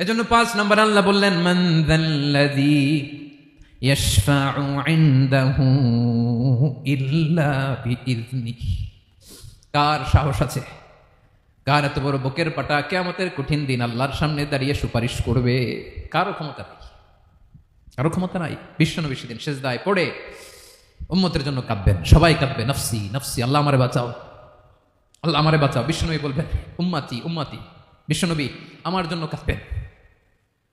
এজন্য পাঁচ নম্বর আল্লাহ বললেন, মান বিইذনিহি কার সাহস আছে? কার এত বড় বুকের পাটা? কেয়ামতের কঠিন দিন আল্লাহর সামনে দাঁড়িয়ে সুপারিশ করবে। কারও ক্ষমতা নেই। কারও ক্ষমতা নাই। বিশ্বনবী সেদিন শেষ দায় পড়ে উম্মতের জন্য কাঁদবেন। সবাই কাঁদবে, নফসি নফসি, আল্লাহ আমারে বাঁচাও। আল্লাহ আমারে বাঁচাও। বিশ্বনবী বলবেন, উম্মাতি উম্মাতি বিশ্বনবী আমার জন্য কাঁদবেন।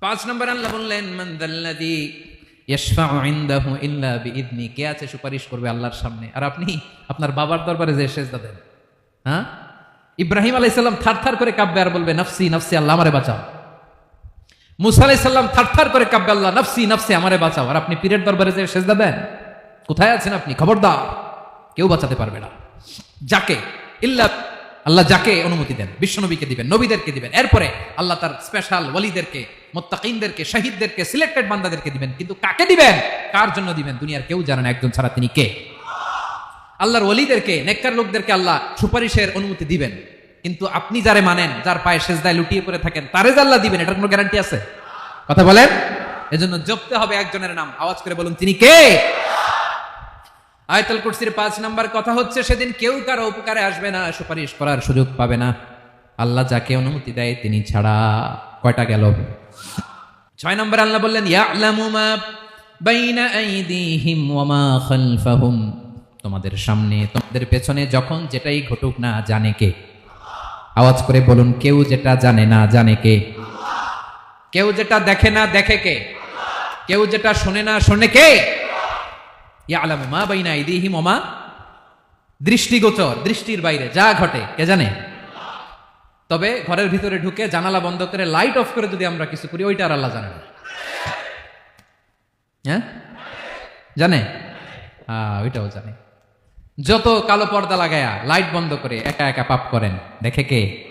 পাঁচ নম্বর আল্লাহ বললেন, মান দাল্লাযী ইয়াশফাউ ইনদাহু ইল্লা বিইذনি কে আছে সুপারিশ করবে আল্লাহর সামনে? আর আপনি আপনার বাবার দরবারে যে সেজদা দেন হ্যাঁ? ইব্রাহিম আলাইহিস সালাম থারথার করে কাঁপবে আর বলবে, নফসি নফসি, আল্লাহ আমারে বাঁচাও। মুসা আলাইহিস সালাম থারথার করে কাঁপবে, আল্লাহ, নফসি নফসি, আমারে বাঁচাও। আর আপনি পীরের দরবারে যে সেজদা দেন, কোথায় আছেন আপনি? খবরদার, কেউ বাঁচাতে পারবে না। যাকে, ইল্লা আল্লাহ যাকে অনুমতি দেন, বিশ্বনবীকে দিবেন, নবীদেরকে দিবেন, এরপরে আল্লাহ তার স্পেশাল ওয়ালিদেরকে মোত্তাকিনদেরকে, শহীদদেরকে সিলেক্টেড বান্দাদেরকে দিবেন, কিন্তু কাকে দিবেন? কার জন্য দিবেন? দুনিয়ার কেউ জানেন একজন ছাড়া তিনি কে? আল্লাহর ওলিদেরকে, নেককার লোকদেরকে আল্লাহ সুপারিশের অনুমতি দিবেন। কিন্তু আপনি যারে মানেন, যার পায়ে সেজদায় লুটিয়ে পড়ে থাকেন, তারে যে আল্লাহ দিবেন, এটার কোনো গ্যারান্টি আছে? কথা বলেন? এজন্য জপতে হবে একজনের নাম। আওয়াজ করে বলুন, তিনি কে? আয়তল কুরসির পাঁচ নাম্বার কথা হচ্ছে, সেদিন কেউ কারও উপকারে আসবে না, সুপারিশ করার সুযোগ পাবে না। আল্লাহ যাকে অনুমতি দেয়, তিনি ছাড়া কয়টা গেল? ছয় নম্বর আল্লাহ বললেন তোমাদের সামনে, তোমাদের পেছনে যখন যেটাই ঘটুক না জানে কে। আওয়াজ করে বলুন, কেউ যেটা জানে না জানে কে? কেউ যেটা দেখে না দেখে কে? কেউ যেটা শোনে না শোনে কে? ইয়ালামু মা বাইনা আইদিহিম ওয়া মা দৃষ্টিগোচর, দৃষ্টির বাইরে, যা ঘটে, কে জানে? তবে ঘরের ভিতরে ঢুকে জানালা বন্ধ করে লাইট অফ করে যদি আমরা কিছু করি, ওইটা আর আল্লাহ জানে না। হ্যাঁ? জানে? হ্যাঁ ওইটাও জানে। যত কালো পর্দা লাগায়া লাইট বন্ধ করে একা একা পাপ করেন, দেখে কে?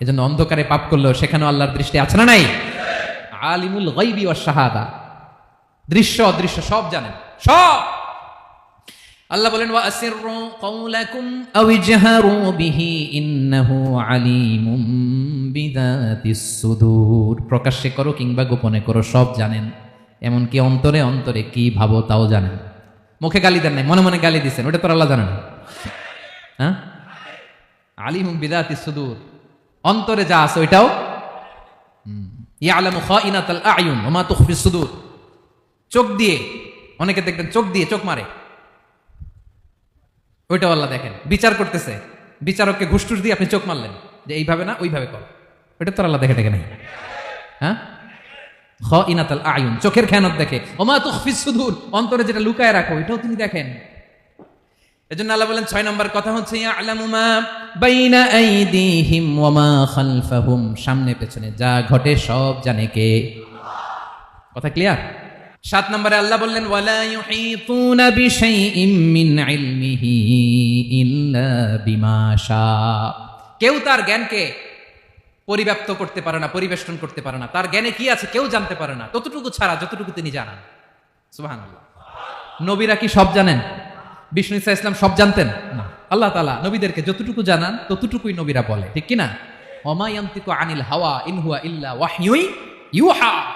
এজন্য অন্ধকারে পাপ করলেও সেখানেও আল্লাহর দৃষ্টি আছে না নাই? আলিমুল গাইবি ও শাহাদা। দৃশ্য, অদৃশ্য, সব জানেন। সব! আল্লাহ বলেন ওয়া আসিররু কওলাকুম আও ইজহারু বিহি ইন্নাহু আলিমুম বিদাতিস সুদূর। প্রকাশ্যে করো কিংবা গোপনে করো, সব জানেন। এমনকি অন্তরে অন্তরে কি ভাবো তাও জানেন। মুখে গালি দেন নাই, মনে মনে গালি দিছেন, ওটা তো আল্লাহ জানেন হ্যাঁ? আলিমুম বিদাতিস সুদূর। অন্তরে যা আছে ওইটাও? ইয়ালামু খাইনাতাল আয়ুন, ওয়া মা তুখফিস সুদূর। চোখ দিয়ে, অনেকে দেখবেন চোখ দিয়ে চোখ মারে। ওইটাও আল্লাহ দেখেন। বিচার করতেছে। বিচারককে ঘুষটুস দিয়ে আপনি চোখ মারলেন। যে এইভাবে না, ওইভাবে কর। ওইটা তো আল্লাহ দেখে দেখে নেই। হ্যাঁ? খ ইনাতাল আয়ুন। চোখের খেয়ানত দেখে। ওমা তুখফিস সুদূর। অন্তরে যেটা লুকায় রাখো এটাও তিনি দেখেন। এজন্য আল্লাহ বলেন, ছয় নম্বর কথা হচ্ছে বাইনা আইদিহিম ওয়া মা খালফাহুম। সামনে পেছনে যা ঘটে সব জানে কে। কথা ক্লিয়ার সাত নম্বরে আল্লাহ বললেন কেউ তার জ্ঞানকে পরিব্যাপ্ত করতে পারে না, পরিবেষ্টন করতে পারে না। তার জ্ঞানে কি আছে কেউ জানতে পারে না। ততটুকু ছাড়া, যতটুকু তিনি জানান। সুবহানাল্লাহ। নবীরা কি সব জানেন? বিষ্ণু ইসা ইসলাম সব জানতেন? না। আল্লাহ তালা নবীদেরকে যতটুকু জানান, ততটুকুই নবীরা বলে। ঠিক কিনা অমায়ান্তিক আনিল হাওয়া ইনহুয়া ইল্লা ওয়াহিউই ইউহা।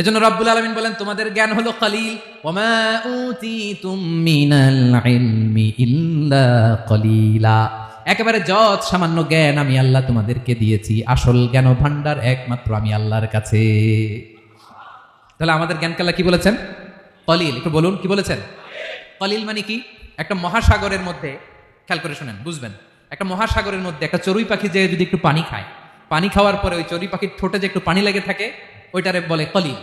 এজন্য রব্বুল আলমিন বলেন, তোমাদের জ্ঞান হলো কলিল। ওমা উতিতুম মিনাল ইলমি ইল্লা কলিলা। একেবারে যত সামান্য জ্ঞান আমি আল্লাহ তোমাদেরকে দিয়েছি, আসল জ্ঞান ভান্ডার একমাত্র আমি আল্লাহর কাছে। তাহলে আমাদের জ্ঞানকে আল্লাহ কি বলেছেন? কলিল, একটু বলুন কি বলেছেন? কলিল মানে কি? একটা মহাসাগরের মধ্যে, খেয়াল করে শোনেন, বুঝবেন। একটা মহাসাগরের মধ্যে একটা চড়ুই পাখি যে যদি একটু পানি খায়, পানি খাওয়ার পরে ওই চড়ুই পাখির ঠোঁটে যে একটু পানি লেগে থাকে ওইটারে বলে কলিল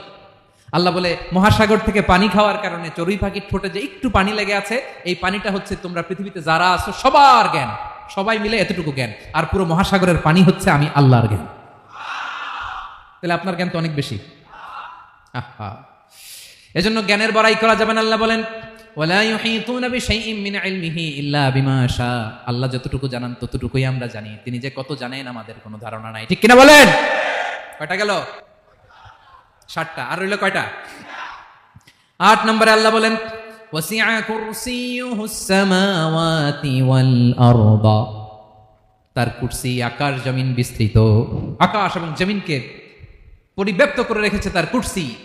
আল্লাহ বলে, মহাসাগর থেকে পানি খাওয়ার কারণে চড়ুই পাখির ঠোঁটে যে একটু পানি লেগে আছে, এই পানিটা হচ্ছে তোমরা পৃথিবীতে যারা আছো সবার জ্ঞান। সবাই মিলে এতটুকু জ্ঞান। আর পুরো মহাসাগরের পানি হচ্ছে আমি আল্লাহর জ্ঞান। তাহলে আপনার জ্ঞান তো অনেক বেশি। এজন্য জ্ঞানের বড়াই করা যাবে না, আল্লাহ বলেন আল্লাহ যতটুকু জানান, ততটুকুই আমরা জানি। তিনি যে কত জানেন, আমাদের কোনো ধারণা নাই। ঠিক কিনা বলেন? কয়টা গেল? ষাটটা আর রইল কয়টা? আট নম্বরে আল্লাহ বলেন তার কুর্সি আকাশ জমিন বিস্তৃত। আকাশ এবং জমিনকে পরিব্যাপ্ত করে রেখেছে তার কুরসি,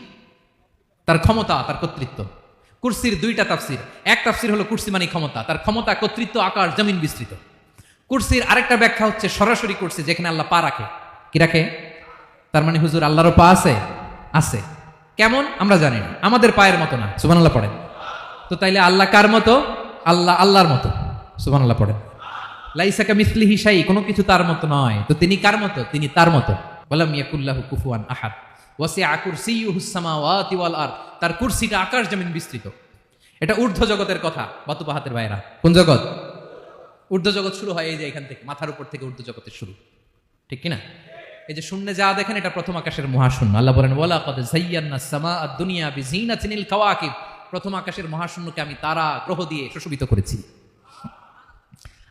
তার ক্ষমতা, তার কর্তৃত্ব। কুরসির দুইটা তাফসির। এক তাফসির হলো কুর্সি মানে ক্ষমতা, তার ক্ষমতা, কর্তৃত্ব আকাশ জমিন বিস্তৃত। কুরসির আরেকটা ব্যাখ্যা হচ্ছে সরাসরি কুর্সি, যেখানে আল্লাহ পা রাখে। কি রাখে? তার মানে হুজুর আল্লাহরও পা আছে? আছে। কেমন? আমরা জানি না। আমাদের পায়ের মতো না। সুবান আল্লাহ পড়েন। তো তাইলে আল্লাহ কার মতো? আল্লাহ আল্লাহর মতো। সুবান আল্লাহ পড়েন। লাইসাকা মিসলি হিসাই কোনো কিছু তার মতো নয়। তো তিনি কার মতো? তিনি তার মতো। বললাম ইয়াকুল্লাহু কুফুয়ান আহাদ। ওয়াসি আকুরসিয়ুহুস সামাওয়াতি ওয়াল আরদ। তার কুরসিটা আকাশ জমিন বিস্তৃত। এটা ঊর্ধ্ব জগতের কথা বাতুপাহাতের বাইরা কোন জগৎ? ঊর্ধ্ব জগৎ শুরু হয় এই যে এখান থেকে, মাথার উপর থেকে ঊর্ধ্ব জগতের শুরু। ঠিক কিনা? এই যে শূন্যে যা দেখেন, এটা প্রথম আকাশের মহাশূন্য। আল্লাহ বলেন ওয়ালা কদ জাইয়ান্না সামা দুনিয়া বিজিনাতিনিল কাওয়াকিব। প্রথম আকাশের মহাশূন্যকে আমি তারা গ্রহ দিয়ে সুশোভিত করেছি।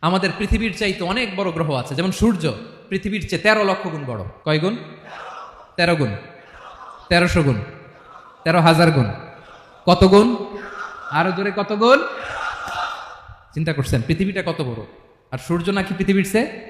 আমাদের পৃথিবীর চাইতে অনেক বড় গ্রহ আছে, যেমন সূর্য, পৃথিবীর চেয়ে তেরো লক্ষ গুণ বড়। কয় গুণ? তেরো গুণ। তেরোশো গুণ। তেরো হাজার গুণ। কত গুণ? আরও জোরে কত গুণ? চিন্তা করছেন, পৃথিবীটা কত বড়? আর সূর্য নাকি পৃথিবীর চেয়ে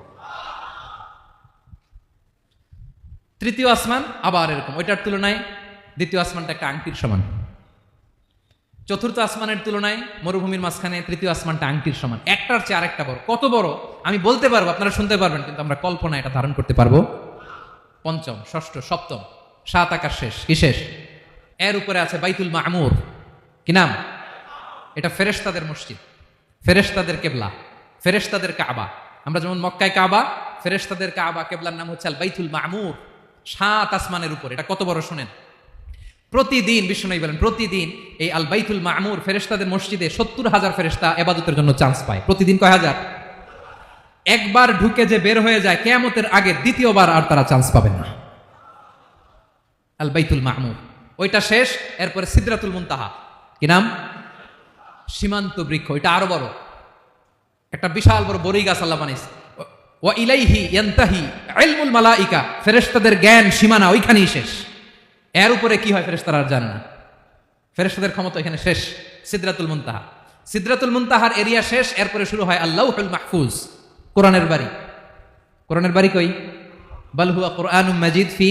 তৃতীয় আসমান আবার এরকম, ওইটার তুলনায় দ্বিতীয় আসমানটা একটা আংটির সমান। চতুর্থ আসমানের তুলনায় মরুভূমির মাঝখানে তৃতীয় আসমানটা আংটির সমান। একটার চেয়ে আরেকটা বড়। কত বড়? আমি বলতে পারব, আপনারা শুনতে পারবেন, কিন্তু আমরা কল্পনা এটা ধারণ করতে পারব। পঞ্চম, ষষ্ঠ, সপ্তম, সাত আকাশ শেষ। কি শেষ? এর উপরে আছে বাইতুল মামুর। কি নাম? এটা ফেরেশতাদের মসজিদ। ফেরেশতাদের কেবলা। ফেরেশতাদের কাবা। আমরা যেমন মক্কায় কাবা, ফেরেশতাদের কাবা কেবলার নাম হচ্ছে আল বাইতুল মামুর। সাত আসমানের উপর, এটা কত বড় শোনেন? প্রতিদিন বিষ্ণু বলেন, প্রতিদিন এই আল বাইতুল মামুর ফেরেশতাদের মসজিদে সত্তর হাজার ফেরেশতা এবাদতের জন্য চান্স পায়। প্রতিদিন কয় হাজার? একবার ঢুকে যে বের হয়ে যায়, কেয়ামতের আগে দ্বিতীয়বার আর তারা চান্স পাবেন না। আল বাইতুল মাহমুদ ওইটা শেষ, এরপরে সিদ্রাতুল মুনতাহা। কি নাম? সীমান্ত বৃক্ষ, ওইটা আরও বড়। একটা বিশাল বড় বড়ই গাছ আল্লাহ বানাইছে ওয়া ইলাইহি ইয়ান্তাহি ইলমুল মালাইকা, ফেরেশতাদের জ্ঞান, সীমানা ওইখানেই শেষ। এর উপরে কি হয় ফেরেশতারা আর জানে না। ফেরেশতাদের ক্ষমতা এখানে শেষ, সিদ্রাতুল মুনতাহা। সিদ্রাতুল মুনতাহার এরিয়া শেষ, এরপরে শুরু হয় আল্লাহুল মাহফুজ, কোরআনের বাড়ি। কোরআনের বাড়ি কই? বাল হুয়া কোরআনুম মাজিদ ফি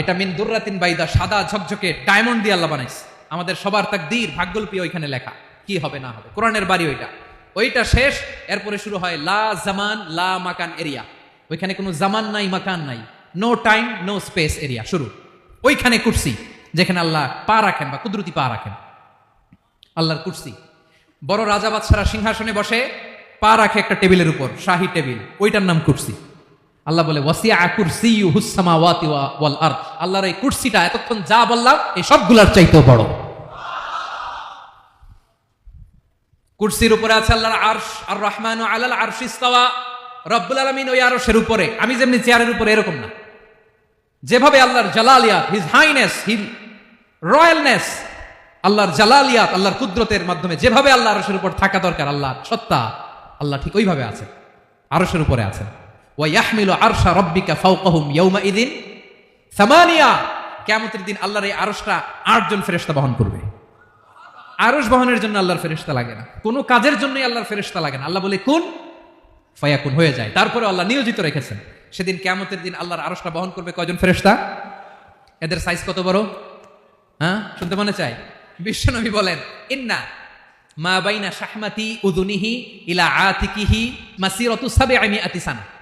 এটা মিন দুর্রাতিন বাইদা, সাদা ঝকঝকে ডায়মন্ড দিয়ে আল্লাহ বানাইছে। আমাদের সবার তাকদীর, ভাগ্যলিপি ওইখানে লেখা। কি হবে না হবে? কোরআনের বাড়ি ওইটা। ওইটা শেষ, এরপরে শুরু হয় লা জামান, লা মাকান এরিয়া। ওইখানে কোনো জামান নাই, মাকান নাই। No time no space area শুরু। ওইখানে কুর্সি, যেখানে আল্লাহ পা রাখেন বা কুদরতি পা রাখেন। আল্লাহর কুর্সি। বড় রাজা বাদশারা সিংহাসনে বসে, পা রাখে একটা টেবিলের উপর, শাহী টেবিল। ওইটার নাম কুর্সি। আল্লাহ বলে ওয়াসিয়া কুরসি হুসামাওয়াতি ওয়াল আরদ। আল্লাহর এই কুর্সিটা, এতক্ষণ যা বললাম, এই সবগুলার চাইতেও বড়। কুরসির উপরে আছে আল্লাহর আরশ, আর রহমান আলাল আরশ ইস্তাওয়া। রব্বুল আলামিন ওই আরশের উপরে। আমি যেমনি চেয়ারের উপরে, এরকম না। যেভাবে আল্লাহর জালালিয়াত, হিজ হাইনেস, হিজ রয়্যালনেস, আল্লাহর জালালিয়াত, আল্লাহর কুদরতের মাধ্যমে যেভাবে আল্লাহ আরশের উপর থাকা দরকার, আল্লাহ সত্তা, আল্লাহ ঠিক ওইভাবে আছেন। আরশের উপরে আছেন। ওয়া ইয়াহমিলু আরশা রব্বিকা ফাওকাহুম ইয়াউমা ইদিন সামানিয়া। কিয়ামতের দিন আল্লাহর এই আরশটা আটজন ফেরেশতা বহন করবে। আরশ বহনের জন্য আল্লাহর ফেরেশতা লাগে না। কোনো কাজের জন্যই আল্লাহর ফেরেশতা লাগে না। আল্লাহ বলে, কোন? ফায়াকুন, হয়ে যায়। তারপরে আল্লাহ নিয়োজিত রেখেছেন। সেদিন কেমতের দিন আল্লাহর আরশটা বহন করবে কয়জন ফেরেশতা? এদের সাইজ কত বড়? হ্যাঁ শুনতে মনে চাই বিশ্বনবী বলেন, ইন্না মা বাইনা শাহমাতি উদুনিহি ইলা আতিকিহি মাসিরাতু সাবিআমি আতিসানা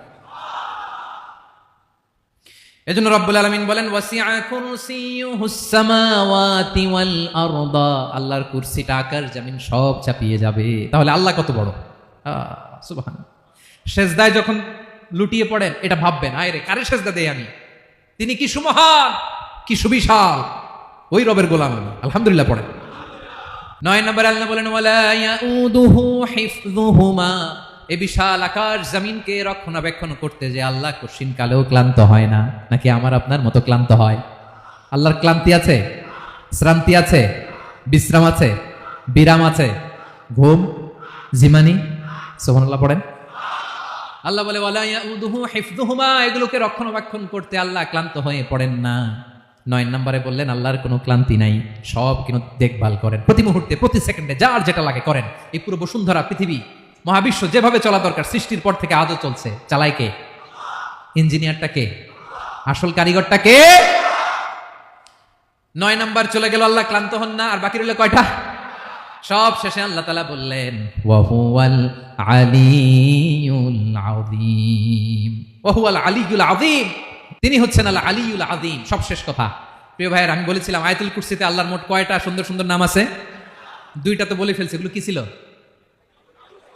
এজন্য রব্বুল আলামিন বলেন আল্লাহর কুরসিটা আকাশ জামিন সব চাপিয়ে যাবে। তাহলে আল্লাহ কত বড়? সুবহান সেজদায় যখন লুটিয়ে পড়েন, এটা ভাববেন, আয় রে, কারে সেজদা দেই আমি? তিনি কি সুমহান, কি সুবিশাল, ওই রবের গোলাম আমি। আলহামদুলিল্লাহ পড়েন। নয় নম্বর আল্লাহ বলেন এ বিশাল আকাশ জমিনকে রক্ষণাবেক্ষণ করতে যে আল্লাহ কঠিন কালেও ক্লান্ত হয় না, নাকি আমার আপনার মতো ক্লান্ত হয়? আল্লাহর ক্লান্তি আছে? শ্রান্তি আছে? বিশ্রাম আছে? বিরাম আছে? ঘুম? জিমানি? সোহানুল্লাহ পড়েন। আল্লাহ বলে, ওয়ালা ইয়াউদুহু এগুলোকে রক্ষণাবেক্ষণ করতে আল্লাহ ক্লান্ত হয়ে পড়েন না। নয় নম্বরে বললেন, আল্লাহর কোনো ক্লান্তি নাই, সব কিন্তু দেখভাল করেন। প্রতি মুহূর্তে, প্রতি সেকেন্ডে, যার যেটা লাগে করেন। এই পুরো বসুন্ধরা পৃথিবী মহাবিশ্ব যেভাবে চলা দরকার, সৃষ্টির পর থেকে আজও চলছে। চালায় কে? ইঞ্জিনিয়ারটা কে? আসল কারিগরটা কে? নয় নাম্বার চলে গেল, আল্লাহ ক্লান্ত হন না, আর বাকি রইল কয়টা? সব শেষে আল্লাহ তালা বললেন ওয়াহুয়াল আলিউল আযীম। ওয়াহুয়াল আলিউল আযীম? তিনি হচ্ছেন আল আলিউল আদিম সব শেষ কথা। প্রিয় ভাইয়ের, আমি বলেছিলাম, আয়াতুল কুরসিতে আল্লাহর মোট কয়টা সুন্দর সুন্দর নাম আছে? দুইটা তো বলে ফেলছে, এগুলো কি ছিল?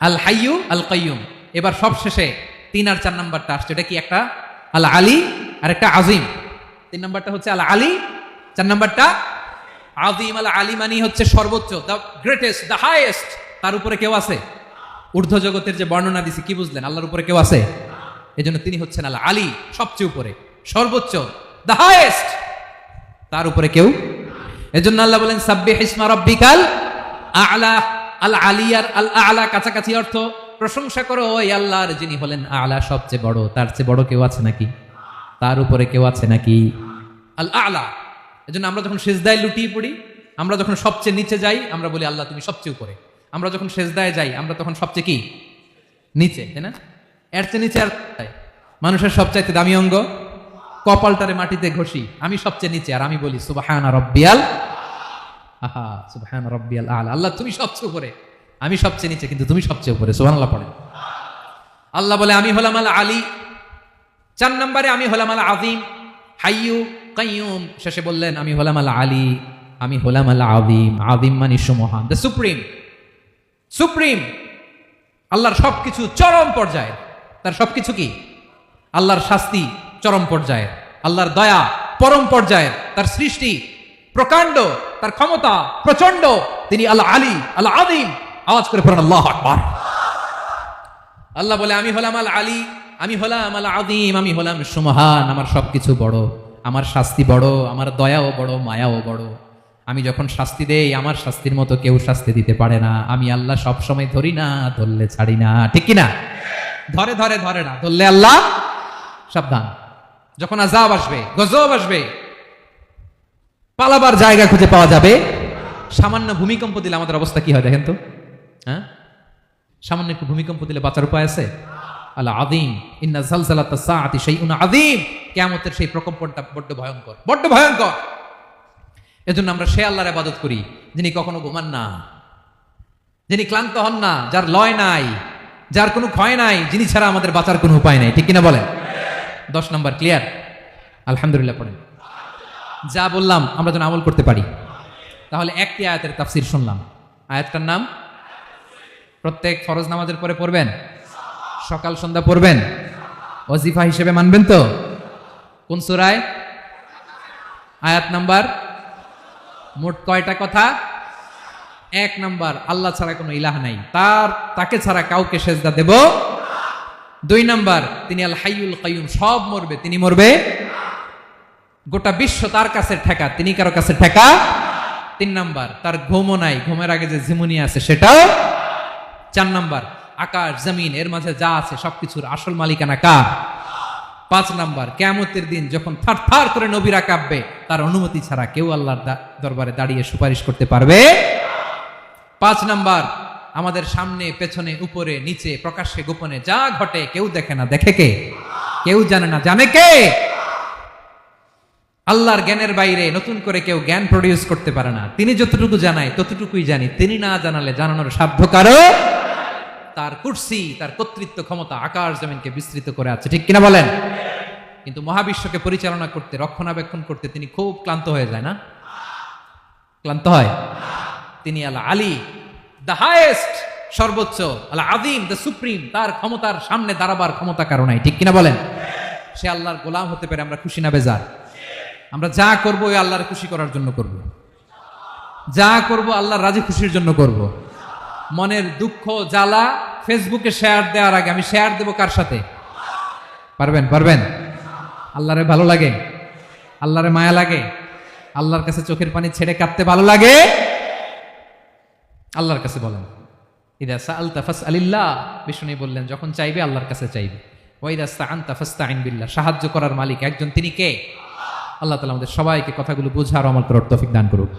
আল হাইয়ু আল কাইয়ুম এবার সব শেষে তিন আর চার নাম্বারটা আসছে। এটা কি একটা? আল আলী আর একটা আজিম তিন নাম্বারটা হচ্ছে আল আলী চার নাম্বারটা আজিম আল আলী মানি হচ্ছে সর্বোচ্চ দ্য গ্রেটেস্ট দ্য হাইয়েস্ট তার উপরে কেউ আছে? ঊর্ধ্ব জগতের যে বর্ণনা দিছি, কি বুঝলেন? আল্লাহর উপরে কেউ আছে? এই জন্য তিনি হচ্ছেন আল আলী সবচেয়ে উপরে। সর্বোচ্চ দ্য হাইয়েস্ট তার উপরে কেউ এজন্য আল্লাহ বলেন সাব্বে হিসমা রব্বিকাল আলা। আল আলিয়ার আল আলা কাছাকাছি অর্থ প্রশংসা করো ওই আল্লাহর যিনি হলেন আলা সবচেয়ে বড়। তার চেয়ে বড় কেউ আছে নাকি? তার উপরে কেউ আছে নাকি? আল আলা। এজন্য আমরা যখন সেজদায় লুটিয়ে পড়ি, আমরা যখন সবচেয়ে নিচে যাই, আমরা বলি, আল্লাহ, তুমি সবচেয়ে উপরে। আমরা যখন সেজদায় যাই, আমরা তখন সবচেয়ে কি? নিচে, তাই না? এর চেয়ে নিচে আর? মানুষের সবচাইতে দামি অঙ্গ? কপালটারে মাটিতে ঘষি, আমি সবচেয়ে নিচে। আর আমি বলি, সুবাহানা রব্বিয়াল আহা, সুবহান রব্বিয়াল আলা। আল্লাহ, তুমি সবচেয়ে উপরে। আমি সবচেয়ে নিচে, কিন্তু তুমি সবচেয়ে উপরে। সুবহানাল্লাহ পড়ে আল্লাহ বলে, আমি হলাম আল আলী। চার নম্বরে, আমি হলাম আল আযীম। হাইয়ু, কাইয়ুম। শেষে বললেন, আমি হলাম আল আলী। আমি হলাম আল আযীম। আযীম মানে সুমহান। The supreme. সুপ্রিম। আল্লাহর সবকিছু চরম পর্যায়ে তার সবকিছু কি? আল্লাহর শাস্তি চরম পর্যায়ে আল্লাহর দয়া পরম পর্যায়ে তার সৃষ্টি প্রকাণ্ড, তার ক্ষমতা প্রচণ্ড তিনি আল্লাহ আলী আল্লাহ আদিম আওয়াজ করে পড়েন, আল্লাহ আকবার। আল্লাহ বলে, আমি হলাম আল আলী আমি হলাম আল আদিম আমি হলাম সুমহান, আমার সবকিছু বড়। আমার শাস্তি বড়, আমার দয়াও বড়, মায়াও বড়। আমি যখন শাস্তি দেই, আমার শাস্তির মতো কেউ শাস্তি দিতে পারে না। আমি আল্লাহ সব সময় ধরি না, ধরলে ছাড়ি না। ঠিক কি না ধরে ধরে ধরে না, ধরলে আল্লাহ সাবধান। যখন আজাব আসবে, গজব আসবে পালাবার জায়গা খুঁজে পাওয়া যাবে। সামান্য ভূমিকম্প দিলে আমাদের অবস্থা কি হয় দেখেন তো? হ্যাঁ? সামান্য একটু ভূমিকম্প দিলে বাঁচার উপায় আছে? আল্লাহ আদিম ইন্না জালজালাতা সাআতি শাইউন আদিম কিয়ামতের সেই প্রকম্পনটা বড্ড ভয়ঙ্কর। বড্ড ভয়ঙ্কর! এজন্য আমরা সে আল্লাহর ইবাদত করি, যিনি কখনো ঘুমান না। যিনি ক্লান্ত হন না, যার লয় নাই, যার কোনো ক্ষয় নাই, যিনি ছাড়া আমাদের বাঁচার কোনো উপায় নাই। ঠিক কিনা বলেন? দশ নম্বর ক্লিয়ার? আলহামদুলিল্লাহ পড়েন। যা বললাম, আমরা যেন আমল করতে পারি। তাহলে একটি আয়াতের তাফসির শুনলাম। আয়াতটার নাম? প্রত্যেক ফরজ নামাজের পরে পড়বেন? সকাল, সন্ধ্যা পড়বেন? অজিফা হিসেবে মানবেন তো? কোন সুরায়? আয়াত নাম্বার? মোট কয়টা কথা? এক নাম্বার, আল্লাহ ছাড়া কোনো ইলাহ নাই। তার, তাকে ছাড়া কাউকে সেজদা দেব দুই নাম্বার, তিনি আল হাইউল কাইয়ুম, সব মরবে। তিনি মরবে গোটা বিশ্ব তার কাছে ঠেকা, তিনি কারও কাছে ঠেকা? তিন নাম্বার, তার ঘুমও নাই। ঘুমের আগে যে ঝিমুনি আছে সেটাও চার নাম্বার, আকাশ, জমিন, এর মাঝে যা আছে, সবকিছুর আসল মালিকানা কার? পাঁচ নাম্বার, কেয়ামতের দিন যখন থার থার করে নবীরা কাঁপবে, তার অনুমতি ছাড়া কেউ আল্লাহর দরবারে দাঁড়িয়ে সুপারিশ করতে পারবে? পাঁচ নাম্বার, আমাদের সামনে, পেছনে, উপরে, নিচে, প্রকাশ্যে, গোপনে যা ঘটে, কেউ দেখে না। দেখে কে? কেউ জানে না। জানে কে? আল্লাহর জ্ঞানের বাইরে নতুন করে কেউ জ্ঞান প্রডিউস করতে পারে না। তিনি যতটুকু জানায়, ততটুকুই জানি। তিনি না জানালে জানানোর সাধ্য কারও? তার কুর্সি, তার কর্তৃত্ব ক্ষমতা আকাশ জমিনকে বিস্তৃত করে আছে। ঠিক কিনা বলেন? কিন্তু মহাবিশ্বকে পরিচালনা করতে, রক্ষণাবেক্ষণ করতে তিনি খুব ক্লান্ত হয়ে যায় না? ক্লান্ত হয়? তিনি আল্লাহ আলী দ্য হায়েস্ট সর্বোচ্চ আল্লাহ আদিম দ্য সুপ্রিম তার ক্ষমতার সামনে দাঁড়াবার ক্ষমতা কারণাই ঠিক কিনা বলেন? সে আল্লাহর গোলাম হতে পারে আমরা খুশি না বেজার। আমরা যা করব, ওই আল্লাহর খুশি করার জন্য করব। যা করব, আল্লাহর রাজি খুশির জন্য করব। মনের দুঃখ, জ্বালা, ফেসবুকে শেয়ার দেওয়ার আগে আমি শেয়ার দেব কার সাথে? পারবেন পারবেন? আল্লাহরে ভালো লাগে? আল্লাহরে মায়া লাগে? আল্লাহর কাছে চোখের পানি ছেড়ে কাঁদতে ভালো লাগে? আল্লাহর কাছে বলেন। ইদা সাআল তাফাস আলিল্লাহ বিষ্ণু বললেন, যখন চাইবে, আল্লাহর কাছে চাইবে। ওয়াইদা স্তাআন তাফাস্তাইন বিল্লাহ। সাহায্য করার মালিক একজন। তিনি কে? আল্লাহ তালা আমাদের সবাইকে কথাগুলো বোঝার আমার করার তফিক দান করুক।